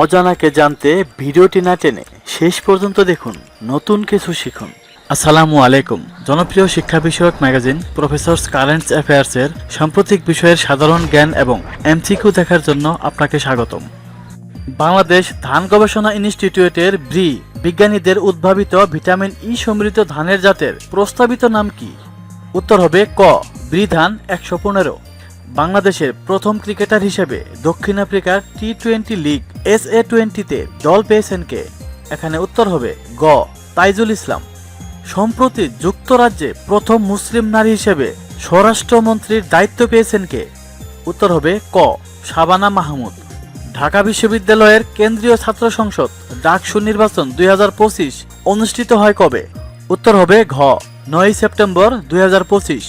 অজানাকে জানতে ভিডিওটি না টেনে শেষ পর্যন্ত দেখুন, নতুন কিছু শিখুন। আসসালামু আলাইকুম। জনপ্রিয় শিক্ষা বিষয়ক ম্যাগাজিন প্রফেসরস কারেন্টস অ্যাফেয়ার্সের সাম্প্রতিক বিষয়ের সাধারণ জ্ঞান এবং এমসিকিউ দেখার জন্য আপনাকে স্বাগতম। বাংলাদেশ ধান গবেষণা ইনস্টিটিউটের ব্রি, বিজ্ঞানীদের উদ্ভাবিত ভিটামিন ই সমৃদ্ধ ধানের জাতের প্রস্তাবিত নাম কি? উত্তর হবে ক, ব্রি ধান একশো পনেরো। বাংলাদেশের প্রথম ক্রিকেটার হিসেবে দক্ষিণ আফ্রিকার T twenty league S A টোয়েন্টিতে দল পেয়েছেন কে এখানে উত্তর হবে গ, তাইজুল ইসলাম। সম্প্রতি যুক্তরাজ্যে প্রথম মুসলিম নারী হিসেবে স্বরাষ্ট্রমন্ত্রীর দায়িত্ব পেয়েছেন কে উত্তর হবে ক, শাবানা মাহমুদ। ঢাকা বিশ্ববিদ্যালয়ের কেন্দ্রীয় ছাত্র সংসদ ডাকসু নির্বাচন দুই হাজার পঁচিশ অনুষ্ঠিত হয় কবে? উত্তর হবে ঘ নয় সেপ্টেম্বর দুই হাজার পঁচিশ।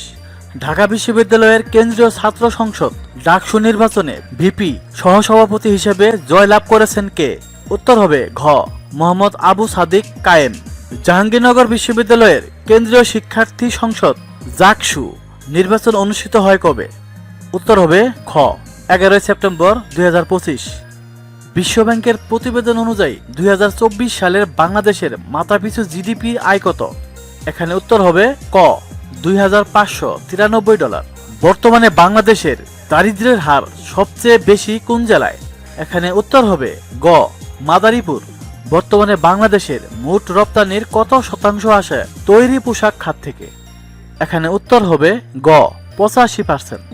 ঢাকা বিশ্ববিদ্যালয়ের কেন্দ্রীয় ছাত্র সংসদ ডাকসু নির্বাচনে ভিপি সহসভাপতি হিসেবে জয়লাভ করেছেন কে? উত্তর হবে ঘ, মোহাম্মদ আবু সাদিক কায়েম। জাহাঙ্গীরনগর বিশ্ববিদ্যালয়ের কেন্দ্রীয় শিক্ষার্থী সংসদ জাকসু নির্বাচন অনুষ্ঠিত হয় কবে? উত্তর হবে খ, এগারোই সেপ্টেম্বর দুই বিশ্বব্যাংকের প্রতিবেদন অনুযায়ী দুই হাজার চব্বিশ সালের বাংলাদেশের মাথাপিছু জিডিপি আয় কত? এখানে উত্তর হবে ক দুই ডলার। বর্তমানে বাংলাদেশের দারিদ্র্যের হার সবচেয়ে বেশি কোন জেলায়? এখানে উত্তর হবে গ, মাদারীপুর। বর্তমানে বাংলাদেশের মোট রপ্তানির কত শতাংশ আসে তৈরি পোশাক খাত থেকে? এখানে উত্তর হবে গ, পঁচাশি পার্সেন্ট।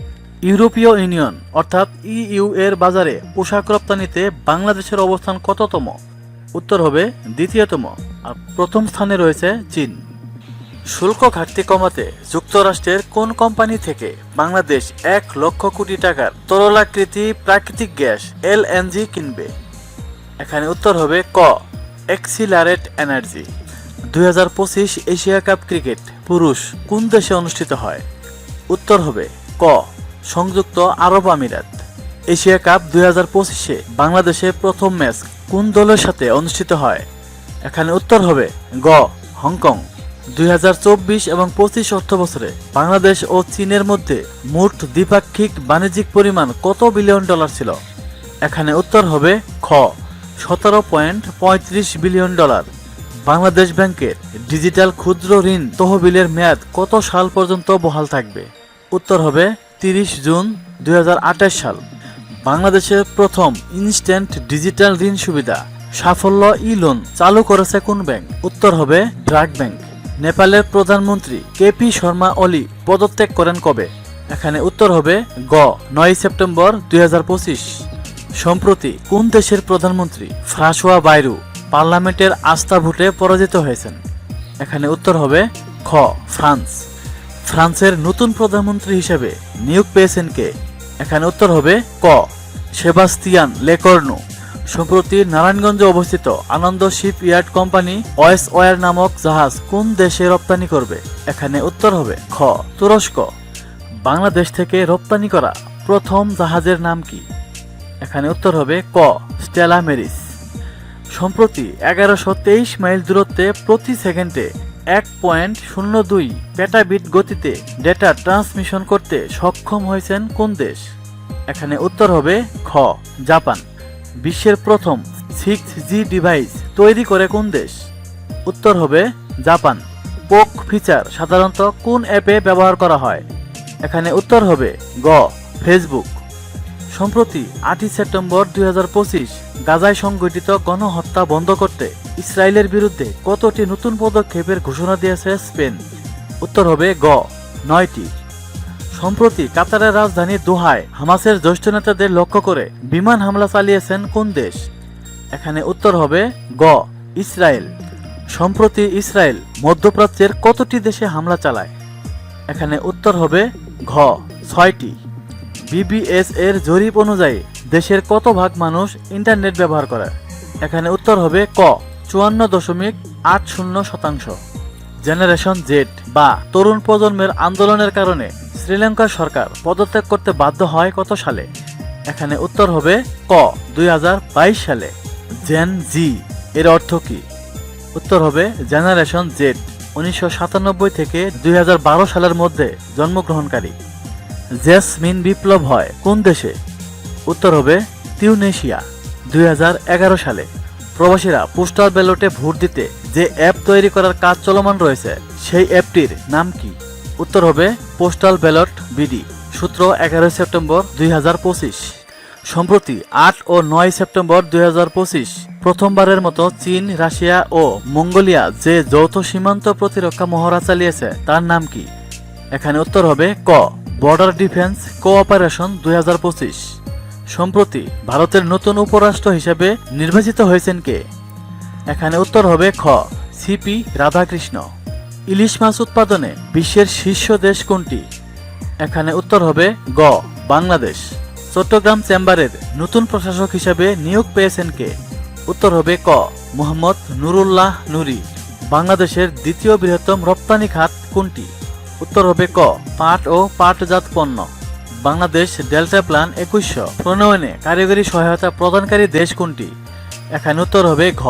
ইউরোপীয় ইউনিয়ন, অর্থাৎ ইইউ এর বাজারে পোশাক রপ্তানিতে বাংলাদেশের অবস্থান কততম? উত্তর হবে দ্বিতীয়তম। আর প্রথম স্থানে রয়েছে চীন। শুল্ক ঘাটতি কমাতে যুক্তরাষ্ট্রের কোন কোম্পানি থেকে বাংলাদেশ এক লক্ষ কোটি টাকার তরলাকৃতি প্রাকৃতিক গ্যাস এলএনজি কিনবে? এখানে উত্তর হবে ক, এক্সিলারেট এনার্জি। দুই হাজার পঁচিশ এশিয়া কাপ ক্রিকেট পুরুষ কোন দেশে অনুষ্ঠিত হয়? উত্তর হবে ক, সংযুক্ত আরব আমিরাত। এশিয়া কাপ দুই হাজার পঁচিশে বাংলাদেশে প্রথম ম্যাচ কোন দলের সাথে অনুষ্ঠিত হয়? এখানে উত্তর হবে গ, হংকং। দুই হাজার চব্বিশ এবং পঁচিশ অর্থ বছরে বাংলাদেশ ও চীনের মধ্যে মোট দ্বিপাক্ষিক বাণিজ্যিক পরিমাণ কত বিলিয়ন ডলার ছিল? এখানে উত্তর হবে খ, সতেরো পয়েন্ট পঁয়ত্রিশ বিলিয়ন ডলার। বাংলাদেশ ব্যাংকের ডিজিটাল ক্ষুদ্র ঋণ তহবিলের মেয়াদ কত সাল পর্যন্ত বহাল থাকবে? উত্তর হবে তিরিশ জুন দুই হাজার আঠাশ সাল। বাংলাদেশের প্রথম ইনস্ট্যান্ট ডিজিটাল ঋণ সুবিধা সাফল্য ই লোন চালু করেছে কোন ব্যাংক? উত্তর হবে ড্রাক ব্যাংক। নেপালের প্রধানমন্ত্রী কেপি শর্মা অলি পদত্যাগ করেন কবে? এখানে উত্তর হবে গ নয় সেপ্টেম্বর দুই হাজার পঁচিশ। সম্প্রতি কোন দেশের প্রধানমন্ত্রী ফ্রাসোয়া বাইরু পার্লামেন্টের আস্থা ভোটে পরাজিত হয়েছেন? এখানে উত্তর হবে খ, ফ্রান্স। ফ্রান্সের নতুন প্রধানমন্ত্রী হিসেবে নিয়োগ পেয়েছেন কে? এখানে উত্তর হবে ক, সেবাস্তিয়ান লেকর্নো। সম্প্রতি নারায়ণগঞ্জে অবস্থিত আনন্দ শিপ ইয়ার্ড কোম্পানি ওয়েস ওয়ার নামক জাহাজ কোন দেশে রপ্তানি করবে? এখানে উত্তর হবে খ, তুরস্ক। বাংলাদেশ থেকে রপ্তানি করা প্রথম জাহাজের নাম কি? এখানে উত্তর হবে ক, স্টেলা মেরিস। সম্প্রতি এগারোশো তেইশ মাইল দূরত্বে প্রতি সেকেন্ডে এক পয়েন্ট শূন্য দুই পেটাবিট গতিতে ডেটা ট্রান্সমিশন করতে সক্ষম হয়েছেন কোন দেশ? এখানে উত্তর হবে খ, জাপান। বিশ্বের প্রথম সিক্স জি ডিভাইস তৈরি করে কোন দেশ? উত্তর হবে জাপান। পোক ফিচার সাধারণত কোন অ্যাপে ব্যবহার করা হয়? এখানে উত্তর হবে গ ফেসবুক সম্প্রতি আটই সেপ্টেম্বর দুই হাজার পঁচিশ গাজায় সংঘটিত গণহত্যা বন্ধ করতে ইসরায়েলের বিরুদ্ধে কতটি নতুন পদক্ষেপের ঘোষণা দিয়েছে স্পেন? উত্তর হবে গ, নয়টি। সম্প্রতি কাতারের রাজধানী দোহায় হামাসের জ্যেষ্ঠ নেতাদের লক্ষ্য করে বিমান হামলা চালিয়েছেন কোন দেশ? এখানে উত্তর হবে গ, ইসরায়েল। সম্প্রতি ইসরায়েল মধ্যপ্রাচ্যের কতটি দেশে হামলা চালায়? এখানে উত্তর হবে ঘ, ছয়টি। বিবিএস এর জরিপ অনুযায়ী দেশের কত ভাগ মানুষ ইন্টারনেট ব্যবহার করে? এখানে উত্তর হবে ক, চুয়ান্ন দশমিক আট শূন্য শতাংশ। জেনারেশন জেড বা তরুণ প্রজন্মের আন্দোলনের কারণে শ্রীলঙ্কার সরকার পদত্যাগ করতে বাধ্য হয় কত সালে? এখানে উত্তর হবে ক, দুই হাজার বাইশ সালে। জেন জি এর অর্থ কি? উত্তর হবে জেনারেশন জেড উনিশশো সাতানব্বই থেকে দুই হাজার বারো সালের মধ্যে জন্মগ্রহণকারী। জেসমিন বিপ্লব হয় কোন দেশে? উত্তর হবে তিউনেশিয়া দুই হাজার এগারো সালে। প্রবাসীরা পোস্টাল ব্যালটে ভোট দিতে যে অ্যাপ তৈরি করার কাজ চলমান রয়েছে, সেই অ্যাপটির নাম কি? উত্তর হবে পোস্টাল ব্যালট বিডি, সূত্র এগারোই সেপ্টেম্বর দুই হাজার পঁচিশ। সম্প্রতি আট ও নয় সেপ্টেম্বর দুই হাজার পঁচিশ, প্রথমবারের মতো চীন, রাশিয়া ও মঙ্গোলিয়া যে যৌথ সীমান্ত প্রতিরক্ষা মহড়া চালিয়েছে, তার নাম কি? এখানে উত্তর হবে ক, বর্ডার ডিফেন্স কোঅপারেশন দুই হাজার পঁচিশ। সম্প্রতি ভারতের নতুন উপরাষ্ট্র হিসেবে নির্বাচিত হয়েছেন কে? এখানে উত্তর হবে খ, সিপি রাধাকৃষ্ণ। ইলিশ মাছ উৎপাদনে বিশ্বের শীর্ষ দেশ কোনটি? এখানে উত্তর হবে গ, বাংলাদেশ। চট্টগ্রাম চেম্বারের নতুন প্রশাসক হিসেবে নিয়োগ পেয়েছেন কে? উত্তর হবে ক, মোহাম্মদ নুরুল্লাহ নুরি। বাংলাদেশের দ্বিতীয় বৃহত্তম রপ্তানি খাত কোনটি? উত্তর হবে ক, পাট ও পাটজাত পণ্য। বাংলাদেশ ডেল্টা প্ল্যান একুশশো। প্রণয়নে কারিগরি সহায়তা প্রদানকারী দেশ কোনটি? এখানে উত্তর হবে ঘ,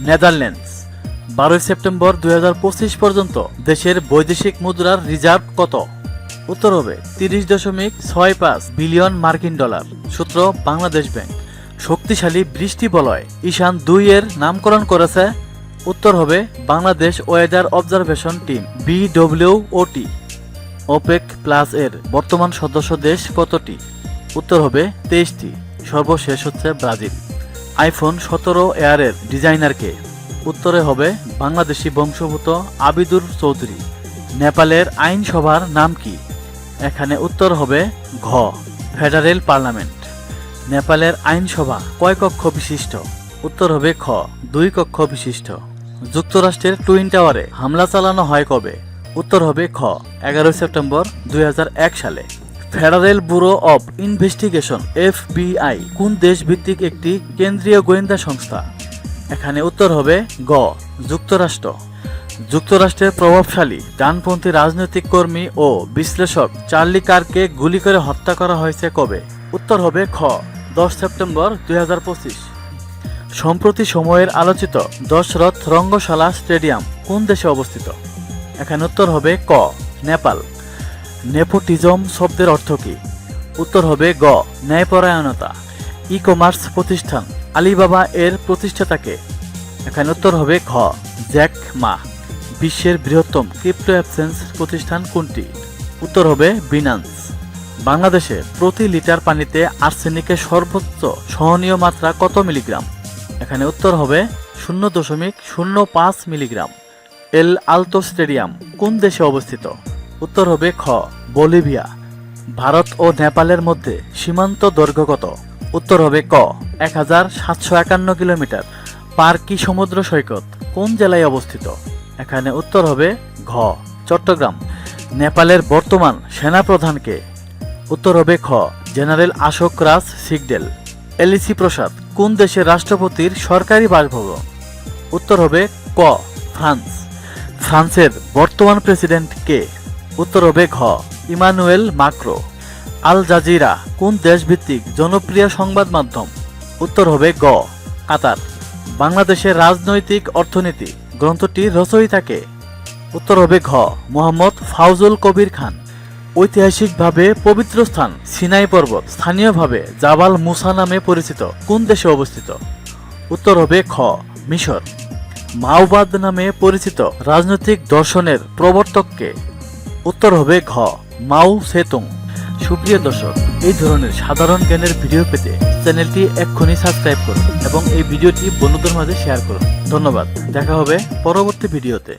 নেদারল্যান্ডস। বারোই সেপ্টেম্বর দুই হাজার পঁচিশ পর্যন্ত দেশের বৈদেশিক মুদ্রার রিজার্ভ কত? উত্তর হবে তিরিশ দশমিক ছয় পাঁচ বিলিয়ন মার্কিন ডলার। সূত্র বাংলাদেশ ব্যাংক। শক্তিশালী বৃষ্টি বলয় ঈশান দুই এর নামকরণ করেছে। উত্তর হবে Bangladesh weather observation team BWOT OPEC plus এর বর্তমান সদস্য দেশ কতটি? উত্তর হবে তেইশটি। সর্বশেষ হচ্ছে ব্রাজিল। আইফোন সতেরো এয়ারের ডিজাইনারকে উত্তরে হবে বাংলাদেশি বংশভূত আবিদুর চৌধুরী। নেপালের আইনসভার নাম কি? এখানে উত্তর হবে ঘ, ফেডারেল পার্লামেন্ট। নেপালের আইনসভা কয় কক্ষ বিশিষ্ট? উত্তর হবে খ, দুই কক্ষ বিশিষ্ট। যুক্তরাষ্ট্রের টুইন টাওয়ারে হামলা চালানো হয় কবে? উত্তর হবে খ, এগারোই সেপ্টেম্বর দুই হাজার এক সালে। Federal bureau of investigation, FBI, কোন দেশ ভিত্তিক একটি কেন্দ্রীয় গোয়েন্দা সংস্থা? এখানে উত্তর হবে গ, যুক্তরাষ্ট্র। যুক্তরাষ্ট্রের প্রভাবশালী ডানপন্থী রাজনৈতিক কর্মী ও বিশ্লেষক চার্লি কারকে গুলি করে হত্যা করা হয়েছে কবে? উত্তর হবে খ, দশ সেপ্টেম্বর দু হাজার পঁচিশ। সম্প্রতি সময়ের আলোচিত দশরথ রঙ্গশালা স্টেডিয়াম কোন দেশে অবস্থিত? এখানে উত্তর হবে ক, নেপাল। নেপোটিজম শব্দের অর্থ কি? উত্তর হবে গ, ন্যায়পরায়ণতা। ই কমার্স প্রতিষ্ঠান আলিবাবা এর প্রতিষ্ঠাতাকে। এখানে উত্তর হবে খ জ্যাক মা। বিশ্বের বৃহত্তম ক্রিপ্টো অ্যাপসেন্স প্রতিষ্ঠান কোনটি? উত্তর হবে বিনান্স। বাংলাদেশে প্রতি লিটার পানিতে আর্সেনিকের সর্বোচ্চ সহনীয় মাত্রা কত মিলিগ্রাম? এখানে উত্তর হবে শূন্য দশমিক শূন্য পাঁচ মিলিগ্রাম। এল আলতো স্টেডিয়াম কোন দেশে অবস্থিত? উত্তর হবে খ, বলিভিয়া। ভারত ও নেপালের মধ্যে সীমান্ত দৈর্ঘ্য কত? উত্তর হবে ক। এক হাজার সাতশো একান্ন কিলোমিটার। পার্কি সমুদ্র সৈকত? কোন জেলায় অবস্থিত? এখানে উত্তর হবে ঘ। চট্টগ্রাম। নেপালের বর্তমান সেনাপ্রধানকে। উত্তর হবে খ। জেনারেল অশোক রাজ সিগডেল এলিসি প্রসাদ, কোন দেশের রাষ্ট্রপতির সরকারি বাসভবন? উত্তর হবে ক। ফ্রান্স। ফ্রান্সের বর্তমান প্রেসিডেন্ট কে? উত্তর হবে ঘ। ইমানুয়েল মাক্রো। আল জাজিরা, কোন দেশভিত্তিক জনপ্রিয় সংবাদ মাধ্যম? উত্তর হবে গ, কাতার। বাংলাদেশের রাজনৈতিক অর্থনীতি গ্রন্থটির রচয়িতাকে উত্তর হবে ঘ, মোহাম্মদ ফাউজুল কবির খান। ঐতিহাসিকভাবে পবিত্র স্থান, সিনাই পর্বত, স্থানীয়ভাবে জাবাল মুসা নামে পরিচিত, কোন দেশে অবস্থিত? উত্তর হবে খ, মিশর। মাওবাদ নামে পরিচিত রাজনৈতিক দর্শনের প্রবর্তককে উত্তর হবে ঘ মাউ সেতুং। সুপ্রিয় দর্শক, এই ধরনের সাধারণ জ্ঞানের ভিডিও পেতে চ্যানেলটি এক্ষুনি সাবস্ক্রাইব করুন এবং এই ভিডিওটি বন্ধুদের মাঝে শেয়ার করুন। ধন্যবাদ, দেখা হবে পরবর্তী ভিডিওতে।